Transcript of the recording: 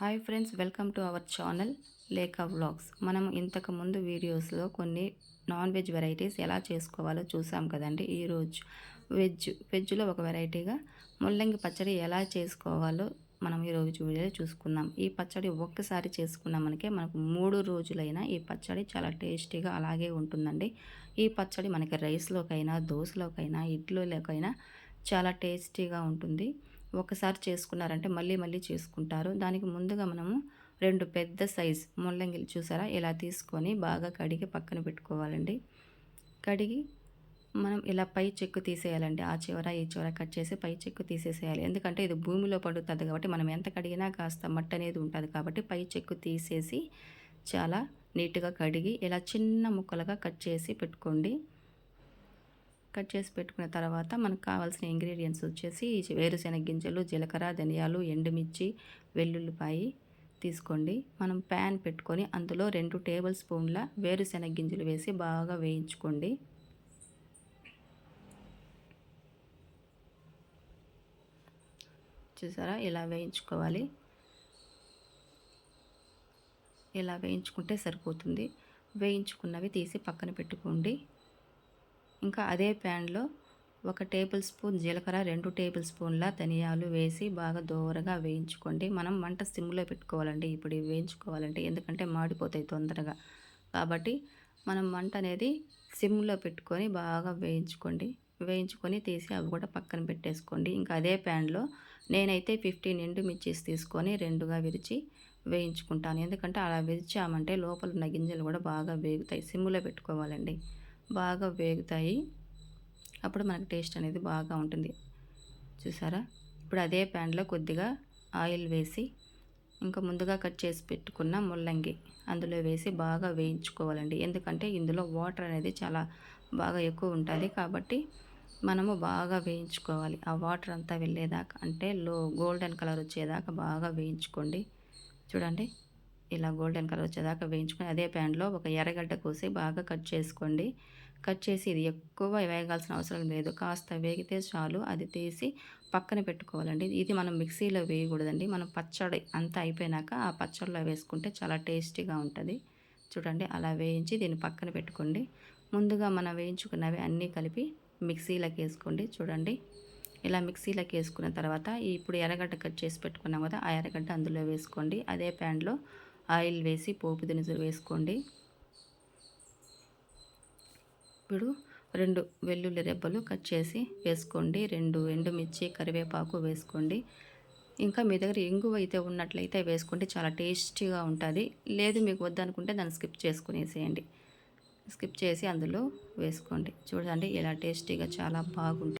Hi friends welcome to our channel Lekha vlogs. మనం ఇంతకు ముందు వీడియోస్లో కొన్ని నాన్ వెజ్ వెరైటీస్ ఎలా చేసుకోవాలో చూసాం కదండి. ఈరోజు వెజ్ వెజ్లో ఒక వెరైటీగా ముల్లంగి పచ్చడి ఎలా చేసుకోవాలో మనం ఈరోజు వీడియోలో చూసుకుందాం. ఈ పచ్చడి ఒక్కసారి చేసుకున్నామనికే మనకు మూడు రోజులైనా ఈ పచ్చడి చాలా టేస్టీగా అలాగే ఉంటుందండి. ఈ పచ్చడి మనకి రైస్లోకైనా దోశలోకైనా ఇడ్లీలోకైనా చాలా టేస్టీగా ఉంటుంది. ఒకసారి చేసుకున్నారంటే మళ్ళీ మళ్ళీ చేసుకుంటారు. దానికి ముందుగా మనము రెండు పెద్ద సైజ్ ముల్లంగిలు చూసారా? ఇలా తీసుకొని బాగా కడిగి పక్కన పెట్టుకోవాలండి. కడిగి మనం ఇలా పై చెక్కు తీసేయాలండి. ఆ చివర ఈ చివర కట్ చేసి పై చెక్కు తీసేసేయాలి. ఎందుకంటే ఇది భూమిలో పడుతుంది కాబట్టి మనం ఎంత కడిగినా కాస్త మట్టి అనేది ఉంటుంది కాబట్టి పై చెక్కు తీసేసి చాలా నీట్గా కడిగి ఇలా చిన్న ముక్కలుగా కట్ చేసి పెట్టుకోండి. కట్ చేసి పెట్టుకున్న తర్వాత మనకు కావాల్సిన ఇంగ్రీడియంట్స్ వచ్చేసి వేరుశెనగ గింజలు జీలకర్ర ధనియాలు ఎండుమిర్చి వెల్లుల్లిపాయి తీసుకోండి. మనం ప్యాన్ పెట్టుకొని అందులో రెండు టేబుల్ స్పూన్ల వేరుశెనగ గింజలు వేసి బాగా వేయించుకోండి. చూసారా? ఇలా వేయించుకోవాలి. ఇలా వేయించుకుంటే సరిపోతుంది. వేయించుకున్నవి తీసి పక్కన పెట్టుకోండి. ఇంకా అదే ప్యాన్లో ఒక టేబుల్ స్పూన్ జీలకర్ర రెండు టేబుల్ స్పూన్ల ధనియాలు వేసి బాగా దోరగా వేయించుకోండి. మనం మంట సిమ్లో పెట్టుకోవాలండి. ఇప్పుడు వేయించుకోవాలంటే ఎందుకంటే మాడిపోతాయి తొందరగా. కాబట్టి మనం మంట అనేది సిమ్లో పెట్టుకొని బాగా వేయించుకోండి. వేయించుకొని తీసి అవి కూడా పక్కన పెట్టేసుకోండి. ఇంకా అదే ప్యాన్లో నేనైతే ఫిఫ్టీన్ ఎండు మిర్చిస్ తీసుకొని రెండుగా విరిచి వేయించుకుంటాను. ఎందుకంటే అలా విరిచామంటే లోపల ఉన్న గింజలు కూడా బాగా వేగుతాయి. సిమ్లో పెట్టుకోవాలండి. బాగా వేగుతాయి. అప్పుడు మనకు టేస్ట్ అనేది బాగా ఉంటుంది. చూసారా? ఇప్పుడు అదే ప్యాన్లో కొద్దిగా ఆయిల్ వేసి ఇంకా ముందుగా కట్ చేసి పెట్టుకున్న ముల్లంగి అందులో వేసి బాగా వేయించుకోవాలండి. ఎందుకంటే ఇందులో వాటర్ అనేది చాలా బాగా ఎక్కువ ఉంటుంది కాబట్టి మనము బాగా వేయించుకోవాలి. ఆ వాటర్ అంతా వెళ్ళేదాకా అంటే లో గోల్డెన్ కలర్ వచ్చేదాకా బాగా వేయించుకోండి. చూడండి. ఇలా గోల్డెన్ కలర్ వచ్చేదాకా వేయించుకొని అదే ప్యాన్లో ఒక ఎర్రగడ్డ కోసి బాగా కట్ చేసుకోండి. కట్ చేసి ఇది ఎక్కువ వేగాల్సిన అవసరం లేదు. కాస్త వేగితే చాలు. అది తీసి పక్కన పెట్టుకోవాలండి. ఇది మనం మిక్సీలో వేయకూడదండి. మనం పచ్చడి అంతా అయిపోయినాక ఆ పచ్చడిలో వేసుకుంటే చాలా టేస్టీగా ఉంటుంది. చూడండి అలా వేయించి దీన్ని పక్కన పెట్టుకోండి. ముందుగా మనం వేయించుకున్నవి అన్నీ కలిపి మిక్సీలోకి వేసుకోండి. చూడండి ఇలా మిక్సీలోకి వేసుకున్న తర్వాత ఇప్పుడు ఎర్రగడ్డ కట్ చేసి పెట్టుకున్నాం కదా ఆ ఎర్రగడ్డ అందులో వేసుకోండి. అదే ప్యాన్లో ఆయిల్ వేసి పోపు దినుసులు వేసుకోండి. ఇప్పుడు రెండు వెల్లుల్లి రెబ్బలు కట్ చేసి వేసుకోండి. రెండు ఎండుమిర్చి కరివేపాకు వేసుకోండి. ఇంకా మీ దగ్గర ఇంగువ అయితే ఉన్నట్లయితే వేసుకోండి. చాలా టేస్టీగా ఉంటుంది. లేదు మీకు వద్దనుకుంటే దాన్ని స్కిప్ చేసుకునేసేయండి. స్కిప్ చేసి అందులో వేసుకోండి. చూడండి ఇలా టేస్టీగా చాలా బాగుంటుంది.